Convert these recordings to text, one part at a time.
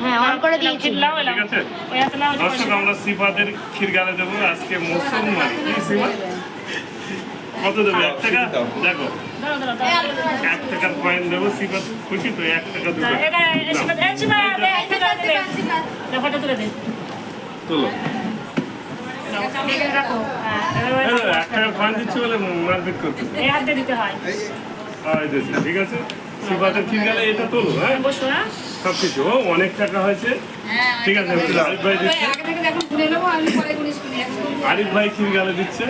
হ্যাঁ অন করে দিয়েছি। দর্শক আমরা সিফাদের ক্ষীর গালে দেবো আজকে মুসলমান কি সিফা? কত দেবে? এক টাকা? দেখো। এক টাকার কয়েন দেবো খুশি তো? এক টাকা দেবে তুলে এক টাকার কয়েন দিচ্ছি বলে মারপিট করতে ঠিক আছে। ক্ষীর গালে এটা তোলো হ্যাঁ? হ্যাঁ সব কিছু অনেক টাকা হয়েছে। ঠিক আছে আরিফ ভাই দিচ্ছে। আরিফ ভাই গালে দিচ্ছে।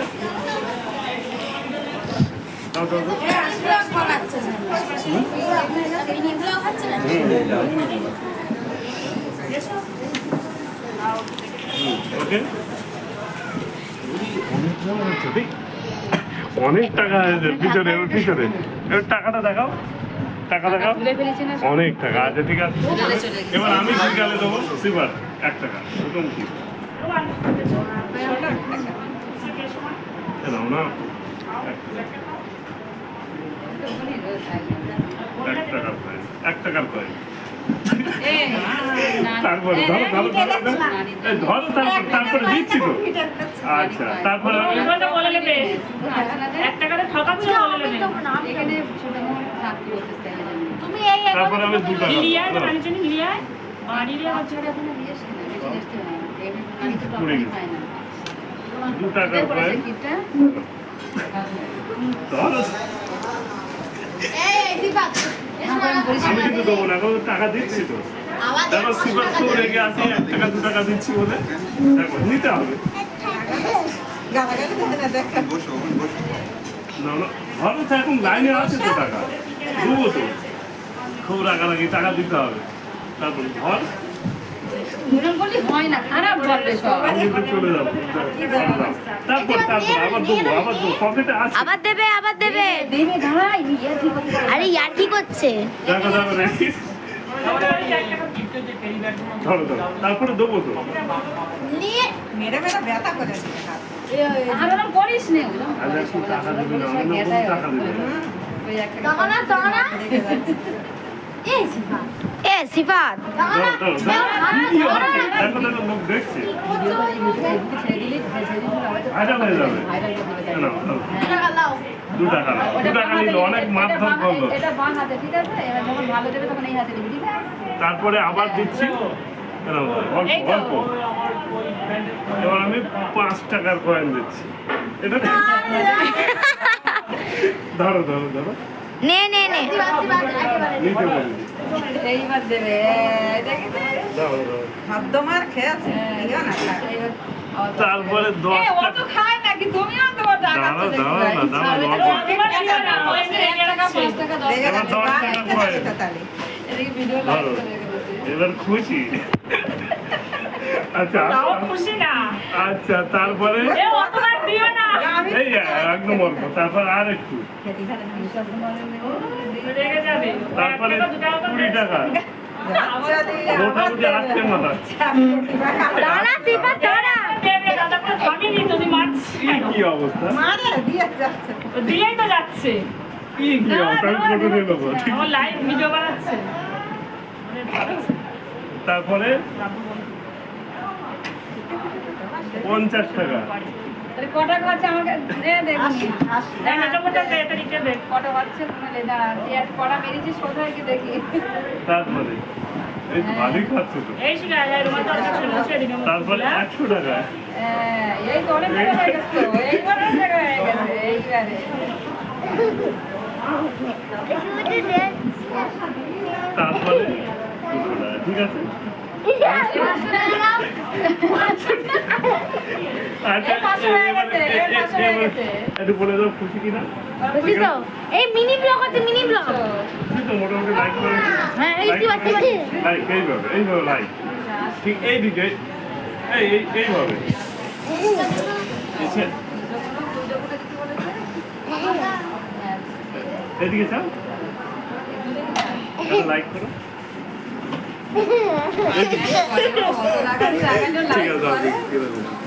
ওকে। অনেক টাকা হয়েছে পিছনে পিছনে। টাকাটা দেখাও। টাকা দেখাও। না অনেক টাকা। আচ্ছা ঠিক আছে। এবার আমি কি গালে দেবো? সিবার এক টাকা। প্রথম কি? না। এক টাকার কয়েন এক টাকার কয়েন তারপরে ধরো ধরো ধরো। ধরো। তারপর তারপরে দিচ্ছি তো। আচ্ছা তারপরে নেবে এক টাকাতে ঠকাচ্ছ এখানে তুমি এই তারপরে আমি দু টাকা লিলিয়ায় তো রানী জানি লিলিয়ায়? বাড়ি লিয়া বাচ্চারা এখন বিয়ে হয় পুড়ে গেছে। দু সেই কিটটা ধরো আমি কিন্তু দেবো না টাকা দিচ্ছি তো। দেখো সুপার তো রেগে আছে এক টাকা দু টাকা দিচ্ছি বলে। দেখো নিতে হবে। না না ধরো তো এখন লাইনে আছে তো টাকা। দেবো তো। খুব রাগারাগি টাকা দিতে হবে। তারপর হয় না খারাপ বলবে আবার দেবো আবার দেবো পকেটে আছে। আবার দেবে আবার দেবে। দেবে দাঁড়াই আরে ইয়ার কি করছে? দেখো দেখো রেখে ধরো ধরো তারপরে দেবো তো। দেখছে। ভাইরাল হয়ে যাবে। লাও দু টাকা নাও। দু টাকা নিল অনেক মারধর করল এটা বাঁ হাতে ঠিক আছে? এবার যখন ভালো দেবে তখন এই হাতে দিবি ঠিক আছে? তারপরে আবার দিচ্ছি। অল্প এবার আমি পাঁচ টাকার কয়েন দিচ্ছি। এটা ধরো ধরো ধরো। নে নে নে। নিতে পারি। এইবার দেবে। দাও খেয়েছে তারপরে এবার খুশি। আচ্ছা তাও খুশি আচ্ছা তারপরে? এই একদম অল্প তারপর আর একটু। তারপরে কুড়ি টাকা। মোটামুটি আসছে মাথা। কি অবস্থা। দিয়েই তো যাচ্ছে। কি কি অবস্থা লাইভ ভিডিও বানাচ্ছে। তারপরে পঞ্চাশ টাকা। কটা আমাকে? এই কটা বাচ্চা কটা দেখি। তারপরে? তারপরে হ্যাঁ? একশো টাকা। এই তো অনেক টাকা গেছে তো। অনেক টাকা হয়ে গেছে এইবারে। তারপরে ঠিক আছে? এই হয়ে হয়ে মিনি ব্লগ আছে মিনি ব্লগ হ্যাঁ এই এইভাবে এইভাবে লাইক ঠিক এই এই এইভাবে এদিকে চাও লাইক করো এদিকে। লাগালি লাগালি ঠিক আছে, ঠিক আছে